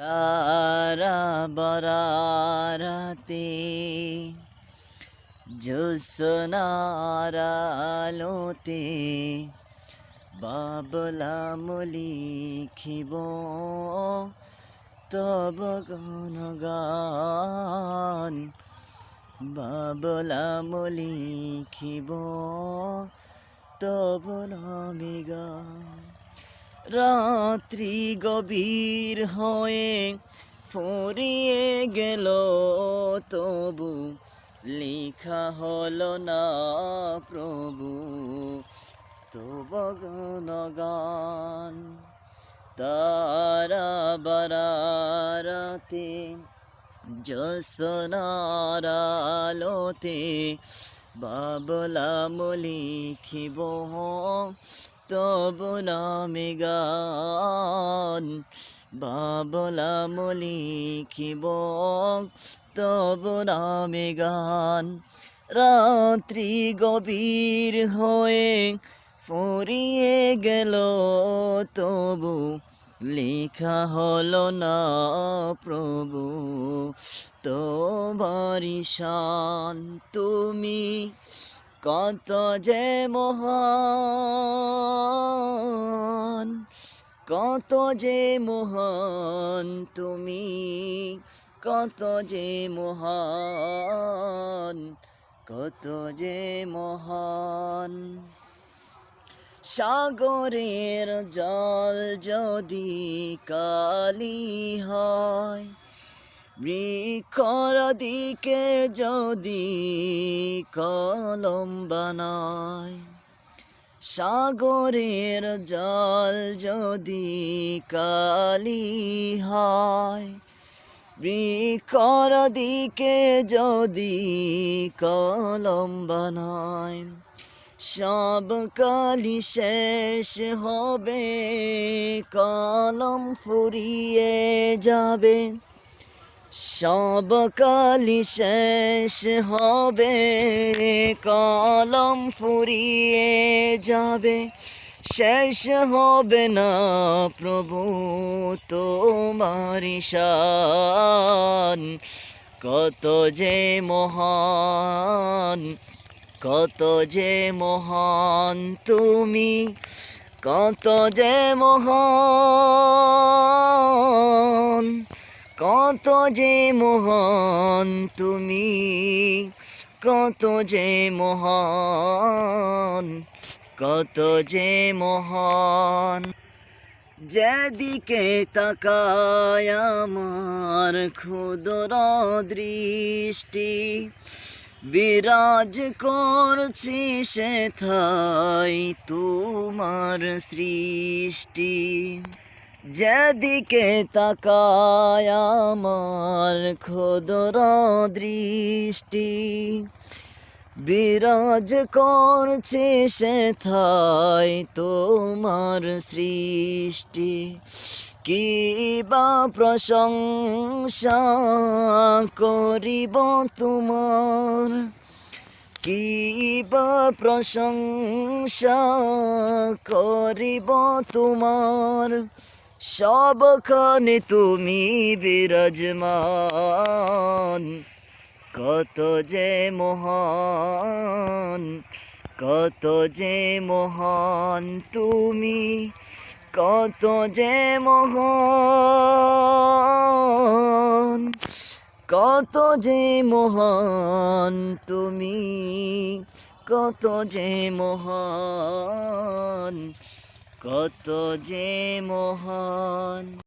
তারা বরারাতে জোসনারালোতে বাবলাম লিখিব তব গণগান বাবলাম লিখিব তব নামে গান রাত্রি গভীর হয়ে ফুরিয়ে গেল, তবু লেখা হলো না প্রভু। তব গান তারা বারাতে জসনারালোতে বাবলাম লিখিব তব গান বাবলাম লিখিব তব নামে গান। রাত্রি গভীর হয়ে ফুরিয়ে গেল, তবু লেখা হলো না প্রভু তোমারি শান তুমি কত যে মহান কত যে মহান তুমি কত যে মহান কত যে মহান। সাগরের জল যদি কালি হয় বৃক্ষর দিকে যদি কলম সাগরের জল যদি কালি হয় বৃক্ষর দিকে যদি কলম সব কালি শেষ হবে, কলম ফুরিয়ে যাবে। সব কালি শেষ হবে, কলম ফুরিয়ে যাবে। শেষ হবে না প্রভু তোমার শান। কত যে মহান, কত যে মহান তুমি, কত যে মহান। কত যে মোহন তুমি, কত যে মোহন, কত যে মোহন। যেদিকে তাকায় আমার ক্ষুদ্র দৃষ্টি, বিরাজ করছি সে থাই তোমার সৃষ্টি। যেদিকে তাকায় আমার ক্ষুদ্র দৃষ্টি, বিরাজ করছে সে থাই তোমার সৃষ্টি। কি বা প্রশংসা করিব তোমার কি বা প্রশংসা করিব তোমার। সবখানে তুমি বিরাজমান। কত যে মহান, কত যে মহান তুমি, কত যে মহান, কত যে মহান তুমি, কত যে মহান। কত যে মহান।